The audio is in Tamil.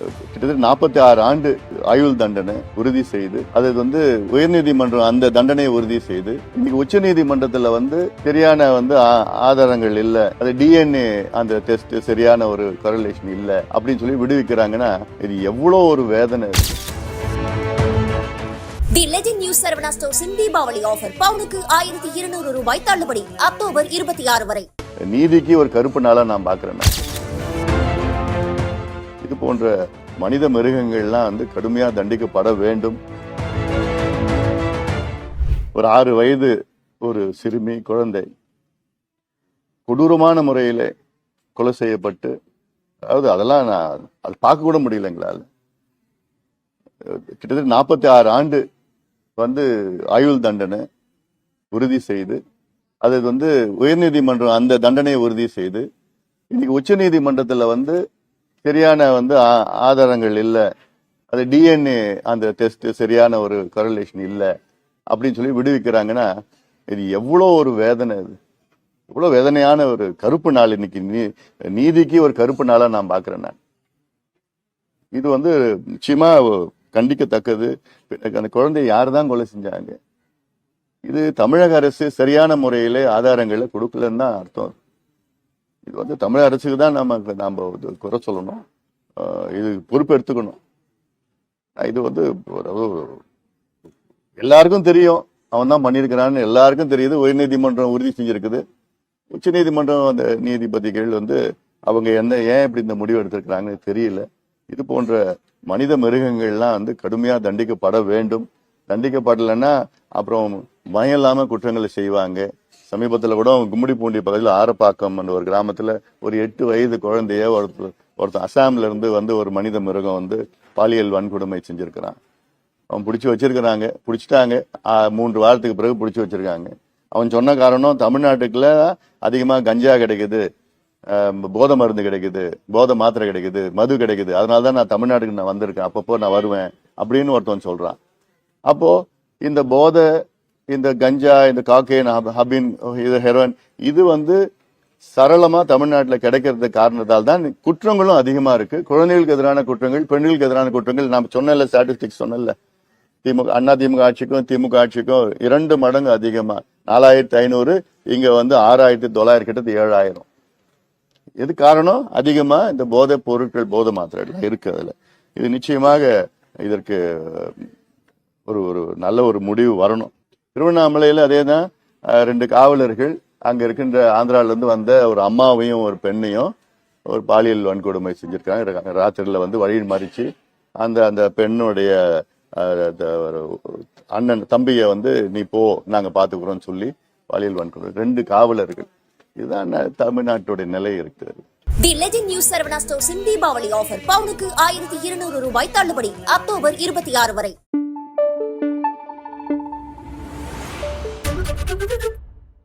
கிட்டத்தட்ட நாற்பத்தி ஆறு ஆண்டு ஆயுள் தண்டனை உறுதி செய்து அது வந்து உயர்நீதிமன்றம் அந்த தண்டனையை உறுதி செய்து இன்னைக்கு உச்ச நீதிமன்றத்துல வந்து சரியான வந்து ஆதாரங்கள் இல்ல. அது டிஎன்ஏ அந்த டெஸ்ட் சரியான ஒரு கரலேஷன் இல்ல அப்படின்னு சொல்லி விடுவிக்கிறாங்கன்னா இது எவ்வளவு ஒரு வேதனை. இருக்கு தி லெஜெண்ட் நியூஸ் சரவணா ஸ்டோர்ஸின் தீபாவளி ஆஃபர் பவுனுக்கு ஆயிரத்தி இருநூறு ரூபாய் தள்ளுபடி அக்டோபர் இருபத்தி ஆறு வரை. நீதிக்கு ஒரு கருப்பு நாளா நான் பாக்குறேன். இது போன்ற மனித மிருகங்கள்லாம் வந்து கடுமையாக தண்டிக்கப்பட வேண்டும். ஒரு ஆறு வயது ஒரு சிறுமி குழந்தை கொடூரமான முறையில் கொலை செய்யப்பட்டு அதாவது அதெல்லாம் நான் அது பார்க்க கூட முடியல எங்களால். கிட்டத்தட்ட நாற்பத்தி ஆறு ஆண்டு வந்து ஆயுள் தண்டனை உறுதி செய்து அது வந்து உயர்நீதிமன்றம் அந்த தண்டனையை உறுதி செய்து இன்னைக்கு உச்ச நீதிமன்றத்தில் வந்து சரியான வந்து ஆ- ஆதாரங்கள் இல்லை. அது டிஎன்ஏ அந்த டெஸ்ட் சரியான ஒரு கரலேஷன் இல்லை அப்படின்னு சொல்லி விடுவிக்கிறாங்கன்னா இது எவ்வளோ ஒரு வேதனை இது எவ்வளோ வேதனையான ஒரு கருப்பு நாள் இன்னைக்கு நீ- நீதிக்கு ஒரு கருப்பு நாளாக நான் பார்க்குறேன் நான். இது வந்து நிச்சயமாக கண்டிக்கத்தக்கது. அந்த குழந்தைய யார் தான் கொலை செஞ்சாங்க? இது தமிழக அரசு சரியான முறையில் ஆதாரங்களை கொடுக்கலன்னு தான் அர்த்தம். இது வந்து தமிழக அரசுக்கு தான் நம்ம நாம் குறை சொல்லணும். இது பொறுப்பு எடுத்துக்கணும். இது வந்து எல்லாருக்கும் தெரியும். அவன் தான் பண்ணியிருக்கிறான்னு எல்லாருக்கும் தெரியுது. உயர்நீதிமன்றம் உறுதி செஞ்சிருக்குது. உச்ச நீதிமன்றம் அந்த நீதிபதிகள் வந்து அவங்க என்ன ஏன் இப்படி இந்த முடிவு எடுத்திருக்கிறாங்கன்னு தெரியல. இது போன்ற மனித மிருகங்கள்லாம் வந்து கடுமையாக தண்டிக்கப்பட வேண்டும். தண்டிக்கப்படலைன்னா அப்புறம் பயம் இல்லாமல் குற்றங்களை செய்வாங்க. சமீபத்தில் கூட கும்மிடிப்பூண்டி பகுதியில் ஆரப்பாக்கம் என்ற ஒரு கிராமத்தில் ஒரு எட்டு வயது குழந்தைய ஒருத்தர் ஒருத்தன் அசாம்ல இருந்து வந்து ஒரு மனித மிருகம் வந்து பாலியல் வன்கொடுமை செஞ்சிருக்கிறான். அவன் பிடிச்சி வச்சிருக்கிறாங்க. பிடிச்சிட்டாங்க. மூன்று வாரத்துக்கு பிறகு பிடிச்சி வச்சிருக்காங்க. அவன் சொன்ன காரணம் தமிழ்நாட்டுக்குள்ள அதிகமாக கஞ்சா கிடைக்குது. போதை மருந்து கிடைக்குது. போதை மாத்திரை கிடைக்குது. மது கிடைக்குது. அதனால தான் நான் தமிழ்நாட்டுக்கு நான் வந்திருக்கேன். அப்பப்போ நான் வருவேன் அப்படின்னு ஒருத்தவன் சொல்கிறான் அப்போது இந்த போதை இந்த கஞ்சா இந்த காக்கேன் ஹபின் இது ஹெரோயின் இது வந்து சரளமா தமிழ்நாட்டில் கிடைக்கிறது காரணத்தால் தான் குற்றங்களும் அதிகமா இருக்கு. குழந்தைகளுக்கு எதிரான குற்றங்கள் பெண்களுக்கு எதிரான குற்றங்கள் நான் சொன்னல ஸ்டாட்டிஸ்டிக்ஸ் சொன்னல திமுக அண்ணா திமுக ஆட்சிக்கும் திமுக ஆட்சிக்கும் இரண்டு மடங்கு அதிகமா. நாலாயிரத்தி ஐநூறு இங்க வந்து ஆறாயிரத்தி தொள்ளாயிரம் கிட்ட ஏழாயிரம். இது காரணம்? அதிகமா இந்த போதை பொருட்கள் போதை மாத்திரைகள் இருக்கு அதுல. இது நிச்சயமாக இதற்கு ஒரு ஒரு நல்ல ஒரு முடிவு வரணும். திருவண்ணாமலையில் அதே தான் ரெண்டு காவலர்கள் அங்கே இருக்கின்ற ஆந்திராவிலேருந்து வந்த ஒரு அம்மாவையும் ஒரு பெண்ணையும் ஒரு பாலியல் வன்கொடுமை செஞ்சுருக்காங்க. ராத்திரியில் வந்து வழி மறிச்சு அந்த அந்த பெண்ணுடைய அந்த ஒரு அண்ணன் தம்பியை வந்து நீ போ நாங்கள் பாத்துக்கிறோம்னு சொல்லி பாலியல் வன்கொடுமை. ரெண்டு காவலர்கள். இதுதான் தமிழ்நாட்டுடைய நிலை இருக்கிறது தி லெஜெண்ட் நியூஸ் சரவணா ஸ்டோர்ஸின் தீபாவளி ஆஃபர் பவுனுக்கு ஆயிரத்தி இருநூறு ரூபாய் தள்ளுபடி அக்டோபர் இருபத்தி ஆறு வரை.